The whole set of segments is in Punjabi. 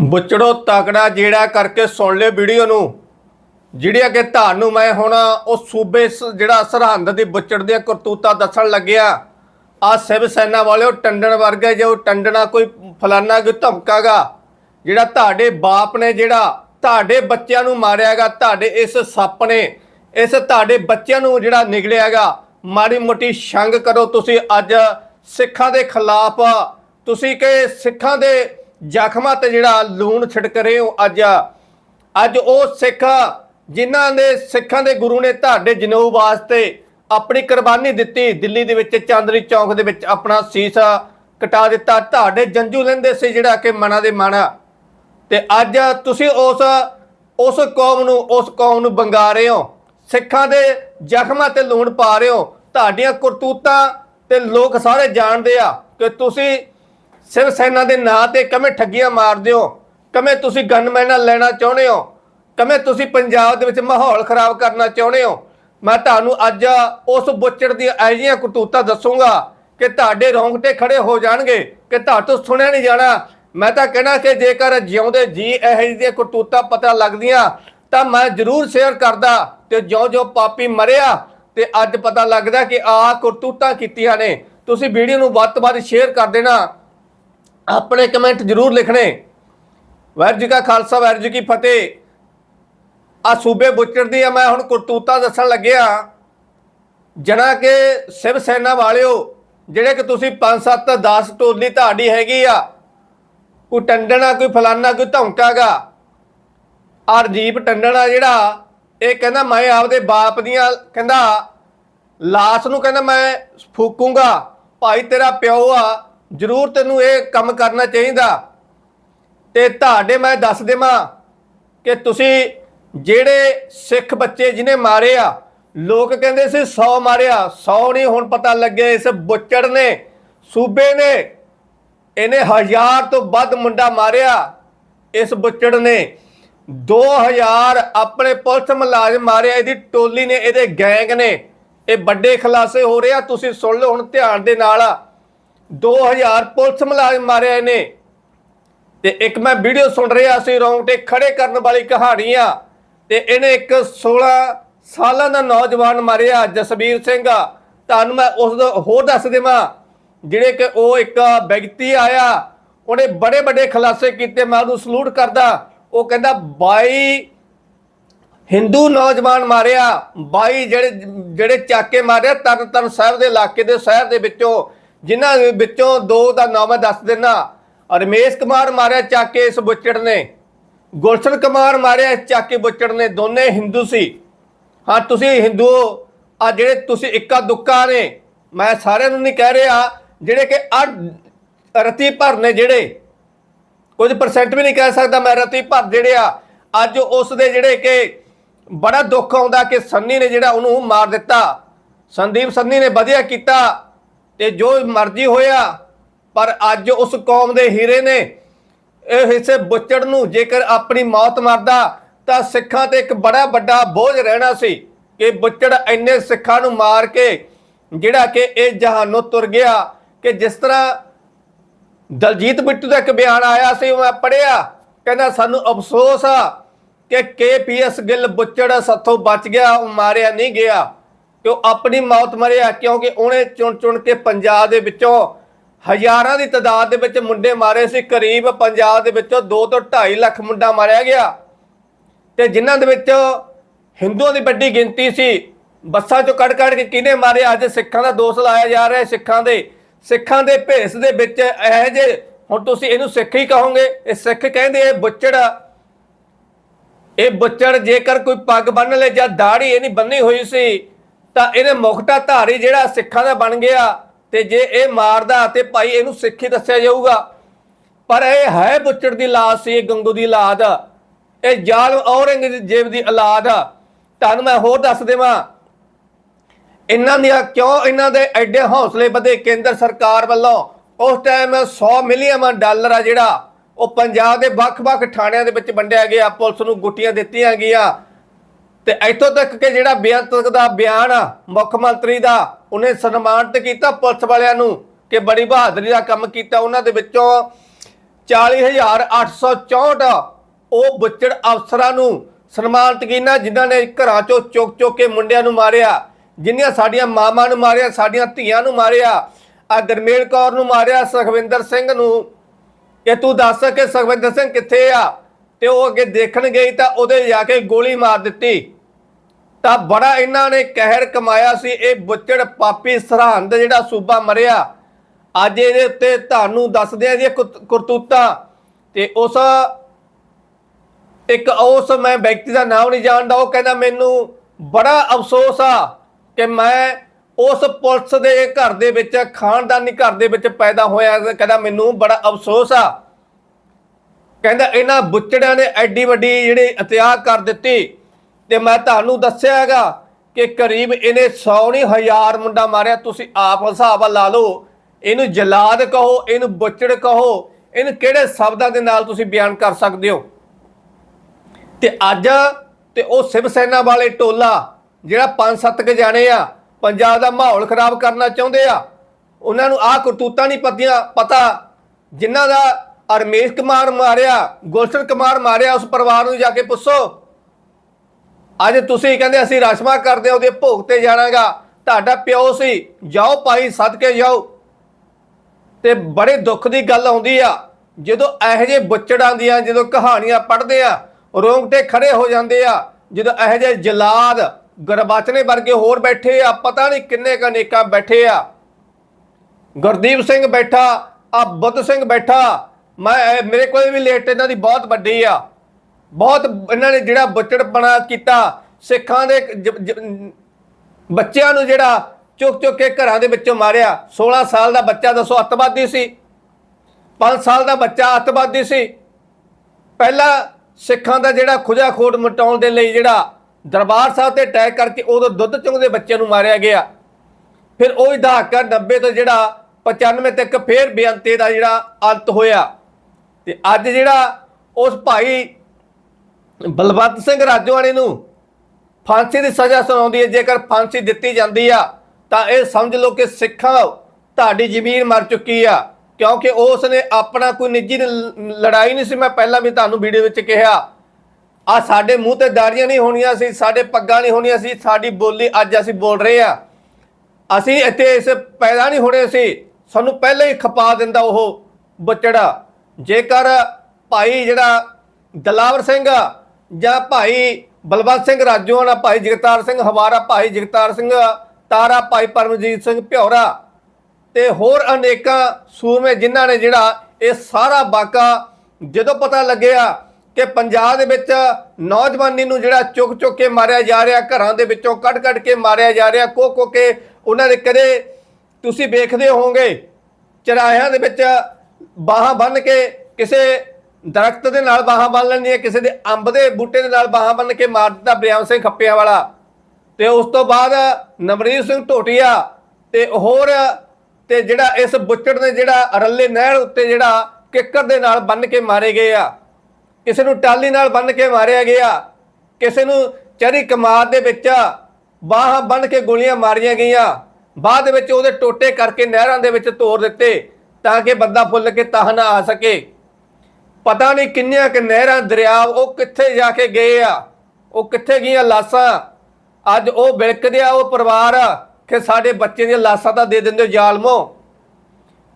ਬੁੱਚੜੋ ਤਕੜਾ ਜਿਹੜਾ ਕਰਕੇ ਸੁਣ ਲਿਓ ਵੀਡੀਓ ਨੂੰ। ਜਿਹੜੀ ਅੱਗੇ ਤੁਹਾਨੂੰ ਮੈਂ ਹੁਣ ਉਹ ਸੂਬੇ ਜਿਹੜਾ ਸਰਹੰਦ ਦੀ ਬੁੱਚੜ ਦੀਆਂ ਕਰਤੂਤਾਂ ਦੱਸਣ ਲੱਗਿਆ। ਆ ਸਿਵ ਸੈਨਾ ਵਾਲਿਓ ਟੰਡਣ ਵਰਗੇ ਜੋ ਟੰਡਣਾ ਕੋਈ ਫਲਾਨਾ ਕੋਈ ਧਮਕਾਗਾ। ਜਿਹੜਾ ਤੁਹਾਡੇ ਬਾਪ ਨੇ ਜਿਹੜਾ ਤੁਹਾਡੇ ਬੱਚਿਆਂ ਨੂੰ ਮਾਰਿਆਗਾ, ਤੁਹਾਡੇ ਇਸ ਸੱਪ ਨੇ, ਇਸ ਤੁਹਾਡੇ ਬੱਚਿਆਂ ਨੂੰ ਜਿਹੜਾ ਨਿਗਲਿਆਗਾ, ਮਾੜੀ ਮੋਟੀ ਸ਼ੰਗ ਕਰੋ ਤੁਸੀਂ ਅੱਜ ਸਿੱਖਾਂ ਦੇ ਖਿਲਾਫ। ਤੁਸੀਂ ਕਿ ਸਿੱਖਾਂ ਦੇ ਜ਼ਖਮਾਂ ਤੇ ਜਿਹੜਾ ਲੂਣ ਛਿੜਕ ਰਹੇ ਹੋ ਅੱਜ। ਅੱਜ ਉਹ ਸਿੱਖ ਜਿਨ੍ਹਾਂ ਨੇ ਸਿੱਖਾਂ ਦੇ ਗੁਰੂ ਨੇ ਤੁਹਾਡੇ ਜਨੇਊ ਵਾਸਤੇ ਆਪਣੀ ਕੁਰਬਾਨੀ ਦਿੱਤੀ, ਦਿੱਲੀ ਦੇ ਵਿੱਚ ਚਾਂਦਨੀ ਚੌਂਕ ਦੇ ਵਿੱਚ ਆਪਣਾ ਸੀਸ ਕਟਾ ਦਿੱਤਾ। ਤੁਹਾਡੇ ਜੰਜੂ ਲੈਂਦੇ ਸੀ ਜਿਹੜਾ ਕਿ ਮਨਾਂ ਦੇ ਮਨ। ਤੇ ਅੱਜ ਤੁਸੀਂ ਉਸ ਉਸ ਕੌਮ ਨੂੰ, ਉਸ ਕੌਮ ਨੂੰ ਬੰਗਾ ਰਹੇ ਹੋ। ਸਿੱਖਾਂ ਦੇ ਜ਼ਖਮਾਂ ਤੇ ਲੂਣ ਪਾ ਰਹੇ ਹੋ। ਤੁਹਾਡੀਆਂ ਕਰਤੂਤਾਂ ਤੇ ਲੋਕ ਸਾਰੇ ਜਾਣਦੇ ਆ ਕਿ ਤੁਸੀਂ ਸਿਵ ਸੈਨਾ ਦੇ ਨਾਂ ਤੇ ਕਿਵੇਂ ਠੱਗੀਆਂ ਮਾਰਦੇ ਹੋ? ਕਿਵੇਂ ਤੁਸੀਂ ਗਨਮੈਨਾਂ ਲੈਣਾ ਚਾਹੁੰਦੇ ਹੋ? ਕਿਵੇਂ ਤੁਸੀਂ ਪੰਜਾਬ ਦੇ ਵਿੱਚ ਮਾਹੌਲ ਖਰਾਬ ਕਰਨਾ ਚਾਹੁੰਦੇ ਹੋ? ਮੈਂ ਤੁਹਾਨੂੰ ਅੱਜ ਉਸ ਬੁੱਚੜ ਦੀਆਂ ਐਜੀਆਂ ਕਰਤੂਤਾਂ ਦੱਸੂਗਾ ਕਿ ਤੁਹਾਡੇ ਰੌਂਗਟੇ ਖੜੇ ਹੋ ਜਾਣਗੇ, ਕਿ ਤੁਹਾਡੇ ਤੋਂ ਸੁਣਿਆ ਨਹੀਂ ਜਾਣਾ। ਮੈਂ ਤਾਂ ਕਹਿਣਾ ਕਿ ਜੇਕਰ ਜਿਉਂਦੇ ਜੀ ਇਹੋ ਜਿਹੀਆਂ ਕਰਤੂਤਾਂ ਪਤਾ ਲੱਗਦੀਆਂ, ਤਾਂ ਮੈਂ ਜ਼ਰੂਰ ਸ਼ੇਅਰ ਕਰਦਾ ਤੇ ਜਿਉਂ-ਜਿਉਂ ਪਾਪੀ ਮਰਿਆ, ਤੇ ਅੱਜ ਪਤਾ ਲੱਗਦਾ ਕਿ ਆਹ ਕਰਤੂਤਾਂ ਕੀਤੀਆਂ ਨੇ। ਤੁਸੀਂ ਵੀਡੀਓ ਨੂੰ ਵੱਧ ਤੋਂ ਵੱਧ ਸ਼ੇਅਰ ਕਰ ਦੇਣਾ। ਆਪਣੇ ਕਮੈਂਟ ਜ਼ਰੂਰ ਲਿਖਣੇ। ਵਾਹਿਗੁਰੂ ਜੀ ਕਾ ਖਾਲਸਾ ਵਾਹਿਗੁਰੂ ਜੀ ਕੀ ਫਤਿਹ। ਆ ਸੂਬੇ ਬੁੱਚੜ ਦੀ ਆ, ਮੈਂ ਹੁਣ ਕਰਤੂਤਾਂ ਦੱਸਣ ਲੱਗਿਆ। ਜਣਾ ਕਿ ਸਿਵ ਸੈਨਾ ਵਾਲਿਓ, ਜਿਹੜੇ ਕਿ ਤੁਸੀਂ 5 7 10 ਟੋਲੀ ਤੁਹਾਡੀ ਹੈਗੀ ਆ, ਕੋਈ ਟੰਡਣਾ, ਕੋਈ ਫਲਾਨਾ, ਕੋਈ ਧੌਂਕਾਗਾ ਆ ਰਜੀਪ ਟੰਡਣਾ ਜਿਹੜਾ, ਇਹ ਕਹਿੰਦਾ ਮੈਂ ਆਪਦੇ ਬਾਪ ਦੀਆਂ, ਕਹਿੰਦਾ, ਲਾਸ਼ ਨੂੰ ਕਹਿੰਦਾ ਮੈਂ ਫੂਕੂੰਗਾ, ਭਾਈ ਤੇਰਾ ਪਿਓ ਆ ਜ਼ਰੂਰ ਤੈਨੂੰ ਇਹ ਕੰਮ ਕਰਨਾ ਚਾਹੀਦਾ। ਤੇ ਤੁਹਾਡੇ ਮੈਂ ਦੱਸ ਦੇਵਾਂ ਕਿ ਤੁਸੀਂ ਜਿਹੜੇ ਸਿੱਖ ਬੱਚੇ ਜਿਹਨੇ ਮਾਰੇ ਆ, ਲੋਕ ਕਹਿੰਦੇ ਸੀ 100 ਮਾਰਿਆ 100 ਨਹੀਂ ਹੁਣ ਪਤਾ ਲੱਗਿਆ ਇਸ ਬੁੱਚੜ ਨੇ, ਸੂਬੇ ਨੇ, ਇਹਨੇ ਹਜ਼ਾਰ ਤੋਂ ਵੱਧ ਮੁੰਡਾ ਮਾਰਿਆ ਇਸ ਬੁੱਚੜ ਨੇ। 2000 ਆਪਣੇ ਪੁਲਿਸ ਮੁਲਾਜ਼ਮ ਮਾਰਿਆ, ਇਹਦੀ ਟੋਲੀ ਨੇ, ਇਹਦੇ ਗੈਂਗ ਨੇ, ਇਹ ਵੱਡੇ ਖਲਾਸੇ ਹੋ ਰਿਹਾ ਤੁਸੀਂ ਸੁਣ ਲਓ ਹੁਣ ਧਿਆਨ ਦੇ ਨਾਲ। 2000 ਪੁਲਿਸ ਮੁਲਾਜ਼ਮ ਮਾਰਿਆ ਇਹਨੇ ਤੇ ਇੱਕ ਮੈਂ ਵੀਡੀਓ ਸੁਣ ਰਿਹਾ ਸੀ ਰੌਂਗਟੇ ਖੜੇ ਕਰਨ ਵਾਲੀ ਕਹਾਣੀ ਆ। ਤੇ ਇਹਨੇ ਇੱਕ 16 ਸਾਲਾਂ ਦਾ ਨੌਜਵਾਨ ਮਾਰਿਆ ਜਸਬੀਰ ਸਿੰਘ ਤੁਹਾਨੂੰ ਮੈਂ ਉਸ ਦਾ ਹੋਰ ਦੱਸ ਦੇਵਾਂ, ਜਿਹੜੇ ਕਿ ਉਹ ਇੱਕ ਵਿਅਕਤੀ ਆਇਆ, ਉਹਨੇ ਬੜੇ ਵੱਡੇ ਖੁਲਾਸੇ ਕੀਤੇ, ਮੈਂ ਉਹਨੂੰ ਸਲੂਟ ਕਰਦਾ। ਉਹ ਕਹਿੰਦਾ 22 ਹਿੰਦੂ ਨੌਜਵਾਨ ਮਾਰਿਆ 22 ਜਿਹੜੇ ਜਿਹੜੇ ਚਾਕੇ ਮਾਰਿਆ ਤਰਨ ਤਰਨ ਸਾਹਿਬ ਦੇ ਇਲਾਕੇ ਦੇ, ਸ਼ਹਿਰ ਦੇ ਵਿੱਚੋਂ। ਜਿਨ੍ਹਾਂ ਵਿੱਚੋਂ ਦੋ ਦਾ ਨਾਮ ਮੈਂ ਦੱਸ ਦਿੰਨਾ। ਰਮੇਸ਼ ਕੁਮਾਰ ਮਾਰਿਆ ਚਾਕੇ ਇਸ ਬੁੱਚੜ ਨੇ। ਗੁਲਸ਼ਨ ਕੁਮਾਰ ਮਾਰਿਆ ਇਸ ਚਾਕੇ ਬੁੱਚੜ ਨੇ। ਦੋਨੇ ਹਿੰਦੂ ਸੀ। ਹਾਂ, ਤੁਸੀਂ ਹਿੰਦੂ ਆ ਜਿਹੜੇ ਤੁਸੀਂ ਇੱਕਾ ਦੁੱਕਾ ਨੇ, ਮੈਂ ਸਾਰਿਆਂ ਨੂੰ ਨਹੀਂ ਕਹਿ ਰਿਹਾ, ਜਿਹੜੇ ਕਿ ਆ ਰਤੀ ਭਰ ਨੇ ਜਿਹੜੇ। ਕੁਝ ਪਰਸੈਂਟ ਵੀ ਨਹੀਂ ਕਹਿ ਸਕਦਾ ਮੈਂ ਰਤੀ ਭਰ ਜਿਹੜੇ ਆ। ਅੱਜ ਉਸ ਦੇ ਜਿਹੜੇ ਕਿ ਬੜਾ ਦੁੱਖ ਆਉਂਦਾ ਕਿ ਸੰਨੀ ਨੇ ਜਿਹੜਾ ਉਹਨੂੰ ਮਾਰ ਦਿੱਤਾ। ਸੰਦੀਪ ਸੰਨੀ ਨੇ ਵਧੀਆ ਕੀਤਾ। ਤੇ ਜੋ ਮਰਜ਼ੀ ਹੋਇਆ, ਪਰ ਅੱਜ ਉਸ ਕੌਮ ਦੇ ਹੀਰੇ ਨੇ ਇਹ ਹਿੱਸੇ ਬੁੱਚੜ ਨੂੰ ਜੇਕਰ ਆਪਣੀ ਮੌਤ ਮਰਦਾ, ਤਾਂ ਸਿੱਖਾਂ ਤੇ ਇੱਕ ਬੜਾ ਵੱਡਾ ਬੋਝ ਰਹਿਣਾ ਸੀ ਕਿ ਬੁੱਚੜ ਇੰਨੇ ਸਿੱਖਾਂ ਨੂੰ ਮਾਰ ਕੇ, ਜਿਹੜਾ ਕਿ ਇਹ ਜਹਾਨੋਂ ਤੁਰ ਗਿਆ, ਕਿ ਜਿਸ ਤਰ੍ਹਾਂ ਦਲਜੀਤ ਬਿੱਟੂ ਦਾ ਇੱਕ ਬਿਆਨ ਆਇਆ ਸੀ, ਉਹ ਮੈਂ ਪੜਿਆ ਕਹਿੰਦਾ ਸਾਨੂੰ ਅਫਸੋਸ ਆ ਕਿ ਕੇਪੀਐਸ ਗਿੱਲ ਬੁੱਚੜ ਸੱਥੋਂ ਬਚ ਗਿਆ, ਉਹ ਮਾਰਿਆ ਨਹੀਂ ਗਿਆ। ਕਿ ਉਹ ਆਪਣੀ ਮੌਤ ਮਰਿਆ ਕਿਉਂਕਿ ਉਹਨੇ ਚੁਣ ਚੁਣ ਕੇ ਪੰਜਾਬ ਦੇ ਵਿੱਚੋਂ ਹਜ਼ਾਰਾਂ ਦੀ ਤਾਦਾਦ ਦੇ ਵਿੱਚ ਮੁੰਡੇ ਮਾਰੇ ਸੀ। ਕਰੀਬ ਪੰਜਾਬ ਦੇ ਵਿੱਚੋਂ 2 ਤੋਂ 2.5 ਲੱਖ ਮੁੰਡਾ ਮਾਰਿਆ ਗਿਆ। ਤੇ ਜਿਨ੍ਹਾਂ ਦੇ ਵਿੱਚ ਹਿੰਦੂਆਂ ਦੀ ਵੱਡੀ ਗਿਣਤੀ ਸੀ, ਬੱਸਾਂ ਚੋਂ ਕੱਢ ਕੱਢ ਕੇ ਕਿਹਨੇ ਮਾਰੇ? ਅੱਜ ਸਿੱਖਾਂ ਦਾ ਦੋਸ਼ ਲਾਇਆ ਜਾ ਰਿਹਾ ਸਿੱਖਾਂ ਦੇ। ਸਿੱਖਾਂ ਦੇ ਭੇਸ ਦੇ ਵਿੱਚ ਇਹ ਜੇ ਹੁਣ ਤੁਸੀਂ ਇਹਨੂੰ ਸਿੱਖ ਹੀ ਕਹੋਗੇ, ਇਹ ਸਿੱਖ ਕਹਿੰਦੇ ਇਹ ਬੁੱਚੜ ਇਹ ਬੁੱਚੜ ਜੇਕਰ ਕੋਈ ਪੱਗ ਬੰਨ ਲੈ ਜਾਂ ਦਾੜੀ ਇਹ ਨਹੀਂ ਬੰਨੀ ਹੋਈ ਸੀ ਤਾਂ ਇਹਦੇ ਮੁਖਤਾ ਧਾਰੀ ਜਿਹੜਾ ਸਿੱਖਾਂ ਦਾ ਬਣ ਗਿਆ ਤੇ ਜੇ ਇਹ ਮਾਰਦਾ ਤੇ ਭਾਈ ਇਹਨੂੰ ਸਿੱਖ ਹੀ ਦੱਸਿਆ ਜਾਊਗਾ। ਪਰ ਇਹ ਹੈ ਬੁੱਚੜ ਦੀ ਲਾਸ਼ ਸੀ ਗੰਗੂ ਦੀ ਲਾਦ। ਇਹ ਜ਼ਾਲਮ ਔਰੰਗਜ਼ੇਬ ਦੀ ਔਲਾਦ। ਤੁਹਾਨੂੰ ਮੈਂ ਹੋਰ ਦੱਸ ਦੇਵਾਂ, ਇਹਨਾਂ ਦੀਆਂ ਕਿਉਂ ਇਹਨਾਂ ਦੇ ਐਡੇ ਹੌਸਲੇ ਵਧੇ ਕੇਂਦਰ ਸਰਕਾਰ ਵੱਲੋਂ? ਉਸ ਟਾਈਮ 100 ਮਿਲੀਅਨ ਡਾਲਰ ਆ ਜਿਹੜਾ, ਉਹ ਪੰਜਾਬ ਦੇ ਵੱਖ-ਵੱਖ ਥਾਣਿਆਂ ਦੇ ਵਿੱਚ ਵੰਡਿਆ ਗਿਆ, ਪੁਲਿਸ ਨੂੰ ਗੁੱਟੀਆਂ ਦਿੱਤੀਆਂ ਗਈਆਂ। ਤੇ ਇੱਥੋਂ ਤੱਕ ਕਿ ਜਿਹੜਾ ਬੇਅੰਤਕ ਦਾ ਬਿਆਨ ਆ, ਮੁੱਖ ਮੰਤਰੀ ਦਾ, ਉਹਨੇ ਸਨਮਾਨਿਤ ਕੀਤਾ ਪੁਲਿਸ ਵਾਲਿਆਂ ਨੂੰ ਕਿ ਬੜੀ ਬਹਾਦਰੀ ਦਾ ਕੰਮ ਕੀਤਾ। ਉਹਨਾਂ ਦੇ ਵਿੱਚੋਂ 40864 ਉਹ ਬੁੱਚੜ ਅਫਸਰਾਂ ਨੂੰ ਸਨਮਾਨਿਤ ਕੀਤਾ ਜਿਨ੍ਹਾਂ ਨੇ ਘਰਾਂ ਚੋਂ ਚੁੱਕ ਚੁੱਕ ਕੇ ਮੁੰਡਿਆਂ ਨੂੰ ਮਾਰਿਆ ਜਿਨ੍ਹਾਂ ਸਾਡੀਆਂ ਮਾਵਾਂ ਨੂੰ ਮਾਰਿਆ, ਸਾਡੀਆਂ ਧੀਆਂ ਨੂੰ ਮਾਰਿਆ, ਆ ਗਰਮੇਲ ਕੌਰ ਨੂੰ ਮਾਰਿਆ, ਸੁਖਵਿੰਦਰ ਸਿੰਘ ਨੂੰ। ਕਿ ਤੂੰ ਦੱਸ ਕਿ ਸੁਖਵਿੰਦਰ ਸਿੰਘ ਕਿੱਥੇ ਆ? ਤੇ ਉਹ ਅੱਗੇ ਦੇਖਣ ਗਈ ਤਾਂ ਉਹਦੇ ਜਾ ਕੇ ਗੋਲੀ ਮਾਰ ਦਿੱਤੀ। ਤਾਂ ਬੜਾ ਇਹਨਾਂ ਨੇ ਕਹਿਰ ਕਮਾਇਆ ਸੀ, ਇਹ ਬੁੱਚੜ ਪਾਪੀ ਸਰਹੰਦ ਜਿਹੜਾ ਸੂਬਾ ਮਰਿਆ। ਅੱਜ ਇਹਦੇ ਉੱਤੇ ਤੁਹਾਨੂੰ ਦੱਸਦੇ ਆ ਜੀ ਕਰਤੂਤਾ। ਤੇ ਉਸ, ਇੱਕ ਉਸ ਮੈਂ ਵਿਅਕਤੀ ਦਾ ਨਾਮ ਨਹੀਂ ਜਾਣਦਾ, ਉਹ ਕਹਿੰਦਾ ਮੈਨੂੰ ਬੜਾ ਅਫਸੋਸ ਆ ਕਿ ਮੈਂ ਉਸ ਪੁਲਿਸ ਦੇ ਘਰ ਦੇ ਵਿੱਚ, ਖਾਨਦਾਨੀ ਘਰ ਦੇ ਵਿੱਚ ਪੈਦਾ ਹੋਇਆ ਕਹਿੰਦਾ ਮੈਨੂੰ ਬੜਾ ਅਫਸੋਸ ਆ। ਕਹਿੰਦਾ ਇਹਨਾਂ ਬੁੱਚੜਿਆਂ ਨੇ ਐਡੀ ਵੱਡੀ ਜਿਹੜੀ ਅਤਿਆਗ ਕਰ ਦਿੱਤੀ। ਤੇ ਮੈਂ ਤੁਹਾਨੂੰ ਦੱਸਿਆ ਹੈਗਾ ਕਿ ਕਰੀਬ ਇਹਨੇ 100 ਨਹੀਂ ਹਜ਼ਾਰ ਮੁੰਡਾ ਮਾਰਿਆ, ਤੁਸੀਂ ਆਪ ਹਿਸਾਬ ਲਾ ਲਓ। ਇਹਨੂੰ ਜਲਾਦ ਕਹੋ, ਇਹਨੂੰ ਬੁੱਚੜ ਕਹੋ, ਇਹਨੂੰ ਕਿਹੜੇ ਸ਼ਬਦਾਂ ਦੇ ਨਾਲ ਤੁਸੀਂ ਬਿਆਨ ਕਰ ਸਕਦੇ ਹੋ? ਤੇ ਅੱਜ ਤੇ ਉਹ ਸਿਵ ਸੈਨਾ ਵਾਲੇ ਟੋਲਾ, ਜਿਹੜਾ ਪੰਜ ਸੱਤ ਕੇ ਜਾਣੇ ਆ, ਪੰਜਾਬ ਦਾ ਮਾਹੌਲ ਖਰਾਬ ਕਰਨਾ ਚਾਹੁੰਦੇ ਆ, ਉਹਨਾਂ ਨੂੰ ਆਹ ਕਰਤੂਤਾਂ ਨਹੀਂ ਪਤੀਆਂ, ਪਤਾ, ਜਿਨ੍ਹਾਂ ਦਾ ਅਰਮੇਸ਼ ਕੁਮਾਰ ਮਾਰਿਆ, ਗੁਲਸ਼ਨ ਕੁਮਾਰ ਮਾਰਿਆ ਉਸ ਪਰਿਵਾਰ ਨੂੰ ਜਾ ਕੇ ਪੁੱਛੋ। ਅੱਜ ਤੁਸੀਂ ਕਹਿੰਦੇ ਅਸੀਂ ਰਸ਼ਮਾਂ ਕਰਦੇ ਹਾਂ, ਉਹਦੇ ਭੋਗ ਤੇ ਜਾਣਾਗਾ। ਤੁਹਾਡਾ ਪਿਓ ਸੀ, ਜਾਓ ਭਾਈ, ਸਦਕੇ ਜਾਓ। ਤੇ ਬੜੇ ਦੁੱਖ ਦੀ ਗੱਲ ਆਉਂਦੀ ਆ, ਜਦੋਂ ਇਹੋ ਜਿਹੇ ਬੁੱਚੜਾਂ ਦੀਆਂ, ਜਦੋਂ ਕਹਾਣੀਆਂ ਪੜ੍ਹਦੇ ਆ, ਰੋਂਗਟੇ ਖੜੇ ਹੋ ਜਾਂਦੇ ਆ, ਜਦੋਂ ਇਹੋ ਜਿਹੇ ਜਲਾਦ, ਗਰਬਾਚਨੇ ਵਰਗੇ ਹੋਰ ਬੈਠੇ ਆ, ਪਤਾ ਨਹੀਂ ਕਿੰਨੇ ਕ ਨੇਕਾਂ ਬੈਠੇ ਆ। ਗੁਰਦੀਪ ਸਿੰਘ ਬੈਠਾ ਆ ਬੁੱਧ ਸਿੰਘ ਬੈਠਾ, ਮੈਂ ਮੇਰੇ ਕੋਲ ਵੀ ਲੇਟ ਇਹਨਾਂ ਦੀ ਬਹੁਤ ਵੱਡੀ ਆ। ਬਹੁਤ ਇਹਨਾਂ ਨੇ ਜਿਹੜਾ ਬੁੱਚੜਪਣਾ ਕੀਤਾ, ਸਿੱਖਾਂ ਦੇ ਬੱਚਿਆਂ ਨੂੰ ਜਿਹੜਾ ਚੁੱਕ ਚੁੱਕ ਕੇ ਘਰਾਂ ਦੇ ਵਿੱਚੋਂ ਮਾਰਿਆ। 16 ਸਾਲ ਦਾ ਬੱਚਾ ਦੱਸੋ, ਅੱਤਵਾਦੀ ਸੀ। 5 ਸਾਲ ਦਾ ਬੱਚਾ ਅੱਤਵਾਦੀ ਸੀ। ਪਹਿਲਾ ਸਿੱਖਾਂ ਦਾ ਜਿਹੜਾ ਖੁਜਾ ਖੋਟ ਮਟਾਉਣ ਦੇ ਲਈ ਜਿਹੜਾ ਦਰਬਾਰ ਸਾਹਿਬ ਤੇ ਅਟੈਕ ਕਰਕੇ ਉਦੋਂ ਦੁੱਧ ਚੁੰਗਦੇ ਬੱਚਿਆਂ ਨੂੰ ਮਾਰਿਆ ਗਿਆ। ਫਿਰ ਉਹ ਹੀ ਦਹਾਕਾ 90 ਤੋਂ ਜਿਹੜਾ 95 ਤੱਕ ਫੇਰ ਬੇਅੰਤੇ ਦਾ ਜਿਹੜਾ ਅੰਤ ਹੋਇਆ। ਤੇ ਅੱਜ ਜਿਹੜਾ ਉਸ ਭਾਈ ਬਲਵੰਤ ਸਿੰਘ ਰਾਜੋਆਣੇ ਨੂੰ ਫਾਂਸੀ ਦੀ ਸਜ਼ਾ ਸੁਣਾਉਂਦੀ ਹੈ। ਜੇਕਰ ਫਾਂਸੀ ਦਿੱਤੀ ਜਾਂਦੀ ਆ, ਤਾਂ ਇਹ ਸਮਝ ਲਓ ਕਿ ਸਿੱਖਾਂ ਤੁਹਾਡੀ ਜ਼ਮੀਨ ਮਰ ਚੁੱਕੀ ਆ। ਕਿਉਂਕਿ ਉਸ ਨੇ ਆਪਣਾ ਕੋਈ ਨਿੱਜੀ ਲੜਾਈ ਨਹੀਂ ਸੀ। ਮੈਂ ਪਹਿਲਾਂ ਵੀ ਤੁਹਾਨੂੰ ਵੀਡੀਓ ਵਿੱਚ ਕਿਹਾ ਆ ਸਾਡੇ ਮੂੰਹ ਤੇ ਦਾੜੀਆਂ ਨਹੀਂ ਹੋਣੀਆਂ ਸੀ, ਸਾਡੇ ਪੱਗਾਂ ਨਹੀਂ ਹੋਣੀਆਂ ਸੀ, ਸਾਡੀ ਬੋਲੀ ਅੱਜ ਅਸੀਂ ਬੋਲ ਰਹੇ ਆ। ਅਸੀਂ ਇੱਥੇ ਇਸ ਪੈਦਾ ਨਹੀਂ ਹੋਣੇ ਸੀ। ਸਾਨੂੰ ਪਹਿਲਾਂ ਹੀ ਖਪਾ ਦਿੰਦਾ ਉਹ ਬੱਚੜਾ। ਜੇਕਰ ਭਾਈ ਜਿਹੜਾ ਦਲਾਵਰ ਸਿੰਘ ਜਾਂ ਭਾਈ ਬਲਵੰਤ ਸਿੰਘ ਰਾਜੋਆਣਾ ਭਾਈ ਜਗਤਾਰ ਸਿੰਘ ਹਵਾਰਾ, ਭਾਈ ਜਗਤਾਰ ਸਿੰਘ ਤਾਰਾ, ਭਾਈ ਪਰਮਜੀਤ ਸਿੰਘ ਭਿਉਰਾ ਤੇ ਹੋਰ ਅਨੇਕਾਂ ਸੂਰਮੇ ਜਿਨ੍ਹਾਂ ਨੇ ਜਿਹੜਾ ਇਹ ਸਾਰਾ ਬਾਕਾ ਜਦੋਂ ਪਤਾ ਲੱਗਿਆ ਕਿ ਪੰਜਾਬ ਦੇ ਵਿੱਚ ਨੌਜਵਾਨੀ ਨੂੰ ਜਿਹੜਾ ਚੁੱਕ ਚੁੱਕ ਕੇ ਮਾਰਿਆ ਜਾ ਰਿਹਾ, ਘਰਾਂ ਦੇ ਵਿੱਚੋਂ ਕੱਢ ਕੱਢ ਕੇ ਮਾਰਿਆ ਜਾ ਰਿਹਾ ਕੋ ਕੋ ਕੇ ਉਹਨਾਂ ਦੇ ਕਦੇ ਤੁਸੀਂ ਵੇਖਦੇ ਹੋਵੋਗੇ, ਚਰਾਹਿਆਂ ਦੇ ਵਿੱਚ ਬਾਹਾਂ ਬੰਨ ਕੇ ਕਿਸੇ ਦਰਖਤ ਦੇ ਨਾਲ ਬਾਹਾਂ ਬੰਨ ਲੈਂਦੀਆਂ ਕਿਸੇ ਦੇ ਅੰਬ ਦੇ ਬੂਟੇ ਦੇ ਨਾਲ ਬਾਹਾਂ ਬੰਨ ਕੇ ਮਾਰ ਦਿੱਤਾ ਬਿਆਮ ਸਿੰਘ ਖੱਪਿਆਂ ਵਾਲਾ। ਤੇ ਉਸ ਤੋਂ ਬਾਅਦ ਨਵਰੀਤ ਸਿੰਘ ਢੋਟੀਆ ਤੇ ਹੋਰ ਤੇ ਜਿਹੜਾ ਇਸ ਬੁੱਚੜ ਨੇ ਜਿਹੜਾ ਰੱਲੇ ਨਹਿਰ ਉੱਤੇ ਜਿਹੜਾ ਕਿੱਕਰ ਦੇ ਨਾਲ ਬੰਨ ਕੇ ਮਾਰੇ ਗਏ ਆ। ਕਿਸੇ ਨੂੰ ਟਾਲੀ ਨਾਲ ਬੰਨ ਕੇ ਮਾਰਿਆ ਗਿਆ। ਕਿਸੇ ਨੂੰ ਚਰੀ ਕਮਾਰ ਦੇ ਵਿੱਚ ਬਾਹਾਂ ਬੰਨ ਕੇ ਗੋਲੀਆਂ ਮਾਰੀਆਂ ਗਈਆਂ। ਬਾਅਦ ਵਿੱਚ ਉਹਦੇ ਟੋਟੇ ਕਰਕੇ ਨਹਿਰਾਂ ਦੇ ਵਿੱਚ ਤੋੜ ਦਿੱਤੇ ਤਾਂ ਕਿ ਬੰਦਾ ਫੁੱਲ ਕੇ ਤਾਹ ਨਾ ਆ ਸਕੇ। ਪਤਾ ਨਹੀਂ ਕਿੰਨੀਆਂ ਕਿ ਨਹਿਰਾਂ, ਦਰਿਆ, ਉਹ ਕਿੱਥੇ ਜਾ ਕੇ ਗਏ ਆ? ਉਹ ਕਿੱਥੇ ਗਈਆਂ ਲਾਸਾਂ? ਅੱਜ ਉਹ ਵਿਲਕਦੇ ਆ, ਉਹ ਪਰਿਵਾਰ, ਕਿ ਸਾਡੇ ਬੱਚੇ ਦੀਆਂ ਲਾਸਾਂ ਤਾਂ ਦੇ ਦਿੰਦੇ ਹੋ ਜ਼ਾਲਮੋ।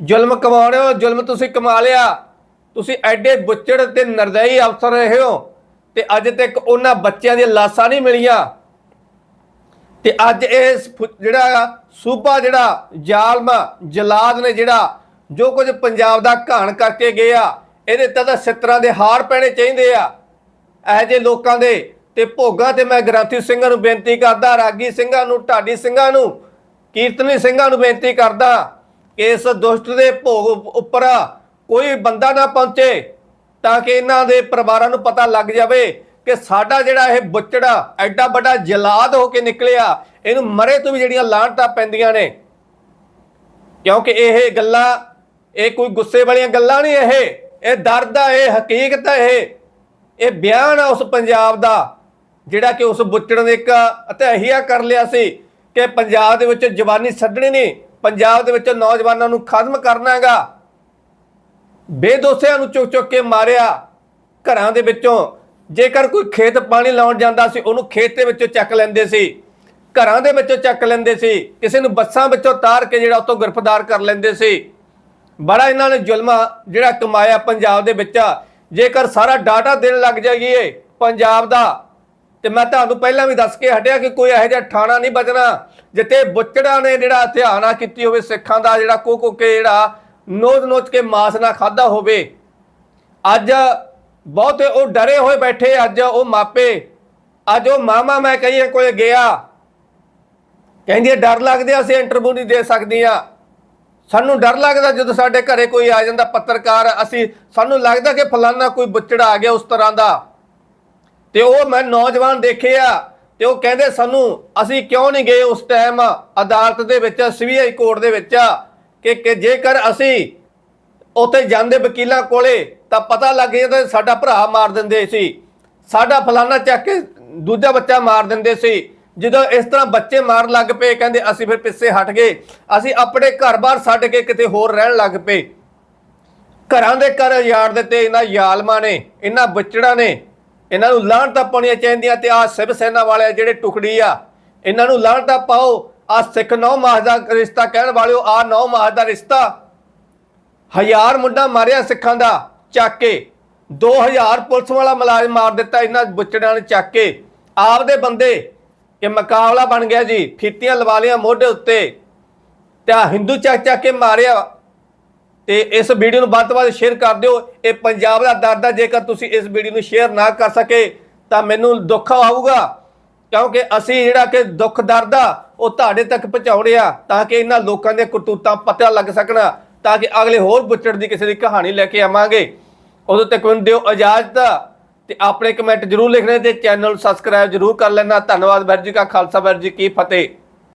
ਜ਼ੁਲਮ ਕਮਾਉਣੇ ਹੋ, ਜ਼ੁਲਮ ਤੁਸੀਂ ਕਮਾ ਲਿਆ। ਤੁਸੀਂ ਐਡੇ ਬੁੱਚੜ ਤੇ ਨਰਦਈ ਅਫਸਰ ਰਹੇ ਹੋ, ਤੇ ਅੱਜ ਤੱਕ ਉਹਨਾਂ ਬੱਚਿਆਂ ਦੀਆਂ ਲਾਸਾਂ ਨਹੀਂ ਮਿਲੀਆਂ। ਤੇ ਅੱਜ ਇਹ ਫੁ- ਜਿਹੜਾ ਸੂਬਾ ਜਿਹੜਾ, ਜ਼ਾਲਮ, ਜਲਾਦ ਨੇ ਜਿਹੜਾ, ਜੋ ਕੁਝ ਪੰਜਾਬ ਦਾ ਘਾਣ ਕਰਕੇ ਗਏ ਆ ਇਹਦੇ ਤਾਂ ਤਾਂ ਸਿੱਤਰਾਂ ਦੇ ਹਾਰ ਪੈਣੇ ਚਾਹੀਦੇ ਆ। ਇਹੋ ਜਿਹੇ ਲੋਕਾਂ ਦੇ ਤੇ ਭੋਗਾਂ ਤੇ ਮੈਂ ਗ੍ਰੰਥੀ ਸਿੰਘਾਂ ਨੂੰ ਬੇਨਤੀ ਕਰਦਾ, ਰਾਗੀ ਸਿੰਘਾਂ ਨੂੰ, ਢਾਡੀ ਸਿੰਘਾਂ ਨੂੰ, ਕੀਰਤਨੀ ਸਿੰਘਾਂ ਨੂੰ ਬੇਨਤੀ ਕਰਦਾ ਕਿ ਇਸ ਦੁਸ਼ਟ ਦੇ ਭੋਗ ਉੱਪਰ ਕੋਈ ਬੰਦਾ ਨਾ ਪਹੁੰਚੇ ਤਾਂ ਕਿ ਇਹਨਾਂ ਦੇ ਪਰਿਵਾਰਾਂ ਨੂੰ ਪਤਾ ਲੱਗ ਜਾਵੇ ਕਿ ਸਾਡਾ ਜਿਹੜਾ ਇਹ ਬੁੱਚੜਾ ਐਡਾ ਵੱਡਾ ਜਲਾਦ ਹੋ ਕੇ ਨਿਕਲਿਆ, ਇਹਨੂੰ ਮਰੇ ਤੋਂ ਵੀ ਜਿਹੜੀਆਂ ਲਾਂਟਾਂ ਪੈਂਦੀਆਂ ਨੇ। ਕਿਉਂਕਿ ਇਹ ਗੱਲਾਂ, ਇਹ ਕੋਈ ਗੁੱਸੇ ਵਾਲੀਆਂ ਗੱਲਾਂ ਨਹੀਂ ਇਹ। ਇਹ ਦਰਦ ਆ, ਇਹ ਹਕੀਕਤ ਆ, ਇਹ ਇਹ ਬਿਆਨ ਆ ਉਸ ਪੰਜਾਬ ਦਾ, ਜਿਹੜਾ ਕਿ ਉਸ ਬੁੱਚੜ ਨੇ ਇੱਕ ਅਤਹਿਆ ਕਰ ਲਿਆ ਸੀ ਕਿ ਪੰਜਾਬ ਦੇ ਵਿੱਚ ਜਵਾਨੀ ਛੱਡਣੀ ਨਹੀਂ, ਪੰਜਾਬ ਦੇ ਵਿੱਚ ਨੌਜਵਾਨਾਂ ਨੂੰ ਖਤਮ ਕਰਨਾ ਹੈਗਾ। ਬੇਦੋਸਿਆਂ ਨੂੰ ਚੁੱਕ ਚੁੱਕ ਕੇ ਮਾਰਿਆ ਘਰਾਂ ਦੇ ਵਿੱਚੋਂ। ਜੇਕਰ ਕੋਈ ਖੇਤ ਪਾਣੀ ਲਾਉਣ ਜਾਂਦਾ ਸੀ, ਉਹਨੂੰ ਖੇਤ ਦੇ ਵਿੱਚੋਂ ਚੱਕ ਲੈਂਦੇ ਸੀ। ਘਰਾਂ ਦੇ ਵਿੱਚੋਂ ਚੱਕ ਲੈਂਦੇ ਸੀ। ਕਿਸੇ ਨੂੰ ਬੱਸਾਂ ਵਿੱਚੋਂ ਤਾਰ ਕੇ ਜਿਹੜਾ ਉਤੋਂ ਗ੍ਰਿਫਤਾਰ ਕਰ ਲੈਂਦੇ ਸੀ। ਬੜਾ ਇਹਨਾਂ ਨੇ ਜ਼ੁਲਮਾ ਜਿਹੜਾ ਕਮਾਇਆ ਪੰਜਾਬ ਦੇ ਵਿੱਚ ਜੇਕਰ ਸਾਰਾ ਡਾਟਾ ਦੇਣ ਲੱਗ ਜਾਈਏ ਪੰਜਾਬ ਦਾ, ਤੇ ਮੈਂ ਤੁਹਾਨੂੰ ਪਹਿਲਾਂ ਵੀ ਦੱਸ ਕੇ ਹਟਿਆ ਕਿ ਕੋਈ ਇਹੋ ਜਿਹਾ ਠਾਣਾ ਨਹੀਂ ਬਚਣਾ, ਜਿੱਥੇ ਬੁੱਚੜਾਂ ਨੇ ਜਿਹੜਾ ਹਥਿਆਰ ਨਾ ਕੀਤੀ ਹੋਵੇ, ਸਿੱਖਾਂ ਦਾ ਜਿਹੜਾ ਕੋ ਕੋ ਕੇ ਜਿਹੜਾ ਨੋਚ ਨੋਚ ਕੇ ਮਾਸ ਨਾ ਖਾਦਾ ਹੋਵੇ। ਅੱਜ ਬਹੁਤੇ ਉਹ ਡਰੇ ਹੋਏ ਬੈਠੇ, ਅੱਜ ਉਹ ਮਾਪੇ, ਅੱਜ ਉਹ ਮਾਮਾ ਮੈਂ ਕਹੀਏ ਕੋਲੇ ਗਿਆ। ਕਹਿੰਦੀ ਡਰ ਲੱਗਦੇ ਅਸੀਂ ਇੰਟਰਵਿਊ ਨਹੀਂ ਦੇ ਸਕਦੀਆਂ। ਸਾਨੂੰ ਡਰ ਲੱਗਦਾ ਜਦੋਂ ਸਾਡੇ ਘਰੇ ਕੋਈ ਆ ਜਾਂਦਾ ਪੱਤਰਕਾਰ, ਅਸੀਂ, ਸਾਨੂੰ ਲੱਗਦਾ ਕਿ ਫਲਾਨਾ ਕੋਈ ਬੁੱਚੜਾ ਆ ਗਿਆ ਉਸ ਤਰ੍ਹਾਂ ਦਾ। ਤੇ ਉਹ ਮੈਂ ਨੌਜਵਾਨ ਦੇਖੇ ਆ ਤੇ ਉਹ ਕਹਿੰਦੇ ਸਾਨੂੰ, ਅਸੀਂ ਕਿਉਂ ਨਹੀਂ ਗਏ ਉਸ ਟਾਈਮ ਅਦਾਲਤ ਦੇ ਵਿੱਚ ਸੀਬੀਆਈ ਕੋਰਟ ਦੇ ਵਿੱਚ? ਕਿ ਕਿ ਜੇਕਰ ਅਸੀਂ ਉੱਥੇ ਜਾਂਦੇ ਵਕੀਲਾਂ ਕੋਲੇ, ਤਾਂ ਪਤਾ ਲੱਗ ਜਾਂਦਾ ਸਾਡਾ ਭਰਾ ਮਾਰ ਦਿੰਦੇ ਸੀ। ਸਾਡਾ ਫਲਾਨਾ ਚੱਕ ਕੇ ਦੂਜਾ ਬੱਚਾ ਮਾਰ ਦਿੰਦੇ ਸੀ। ਜਦੋਂ ਇਸ ਤਰ੍ਹਾਂ ਬੱਚੇ ਮਾਰਨ ਲੱਗ ਪਏ, ਕਹਿੰਦੇ ਅਸੀਂ ਫਿਰ ਪਿੱਛੇ ਹਟ ਗਏ। ਅਸੀਂ ਆਪਣੇ ਘਰ-ਬਾਰ ਛੱਡ ਕੇ ਕਿਤੇ ਹੋਰ ਰਹਿਣ ਲੱਗ ਪਏ। ਘਰਾਂ ਦੇ ਘਰ ਯਾਰ ਦਿੱਤੇ ਇਹਨਾਂ ਯਾਲਮਾਂ ਨੇ, ਇਹਨਾਂ ਬੱਚੜਾਂ ਨੇ, ਇਹਨਾਂ ਨੂੰ ਲਾਹਣਤਾਂ ਪਾਉਣੀਆਂ ਚਾਹੀਦੀਆਂ ਤੇ ਆ ਸਿਵ ਸੈਨਾ ਵਾਲੇ ਜਿਹੜੇ ਟੁਕੜੀ ਆ, ਇਹਨਾਂ ਨੂੰ ਲਾਹਣਤਾਂ ਪਾਓ। ਆ ਸਿੱਖ ਨੌ ਮਾਸ ਦਾ ਰਿਸ਼ਤਾ ਕਹਿਣ ਵਾਲਿਓ ਆ ਨੌ ਮਾਸ ਦਾ ਰਿਸ਼ਤਾ। ਹਜ਼ਾਰ ਮੁੰਡਾ ਮਾਰਿਆ ਸਿੱਖਾਂ ਦਾ ਚੱਕ ਕੇ। 2000 ਪੁਲਿਸ ਵਾਲਾ ਮੁਲਾਜ਼ਮ ਮਾਰ ਦਿੱਤਾ ਇਹਨਾਂ ਬੁੱਚੜਾਂ ਨੇ ਚੱਕ ਕੇ। ਆਪਦੇ ਬੰਦੇ ਕਿ ਮੁਕਾਬਲਾ ਬਣ ਗਿਆ ਜੀ, ਫੀਤੀਆਂ ਲਵਾ ਲਿਆ ਮੋਢੇ ਉੱਤੇ ਤੇ ਆ ਹਿੰਦੂ ਚੱਕ ਚੱਕ ਕੇ ਮਾਰਿਆ ਤੇ ਇਸ ਵੀਡੀਓ ਨੂੰ ਵੱਧ ਤੋਂ ਵੱਧ ਸ਼ੇਅਰ ਕਰ ਦਿਓ। ਇਹ ਪੰਜਾਬ ਦਾ ਦਰਦ ਆ, ਜੇਕਰ ਤੁਸੀਂ ਇਸ ਵੀਡੀਓ ਨੂੰ ਸ਼ੇਅਰ ਨਾ ਕਰ ਸਕੇ, ਤਾਂ ਮੈਨੂੰ ਦੁੱਖ ਆਊਗਾ, ਕਿਉਂਕਿ ਅਸੀਂ ਜਿਹੜਾ ਕਿ ਦੁੱਖ ਦਰਦ ਆ, ਉਹ ਤੁਹਾਡੇ ਤੱਕ ਪਹੁੰਚਾਉਣੇ ਆ, ਤਾਂ ਕਿ ਇਹਨਾਂ ਲੋਕਾਂ ਦੇ ਕਰਤੂਤਾਂ ਪਤਾ ਲੱਗ ਸਕਣ, ਤਾਂ ਕਿ ਅਗਲੇ ਹੋਰ ਬੁੱਚੜ ਦੀ ਕਿਸੇ ਦੀ ਕਹਾਣੀ ਲੈ ਕੇ ਆਵਾਂਗੇ। ਉਦੋਂ ਤੱਕ ਮੈਨੂੰ ਦਿਓ ਇਜਾਜ਼ਤ। ਤੇ ਆਪਣੇ ਕਮੈਂਟ ਜਰੂਰ ਲਿਖਣੇ ਤੇ ਚੈਨਲ ਨੂੰ ਸਬਸਕ੍ਰਾਈਬ ਜਰੂਰ ਕਰ ਲੈਣਾ। ਧੰਨਵਾਦ ਵੈਰ ਜੀ ਕਾ ਖਾਲਸਾ ਵੈਰ ਜੀ ਕੀ ਫਤਿਹ।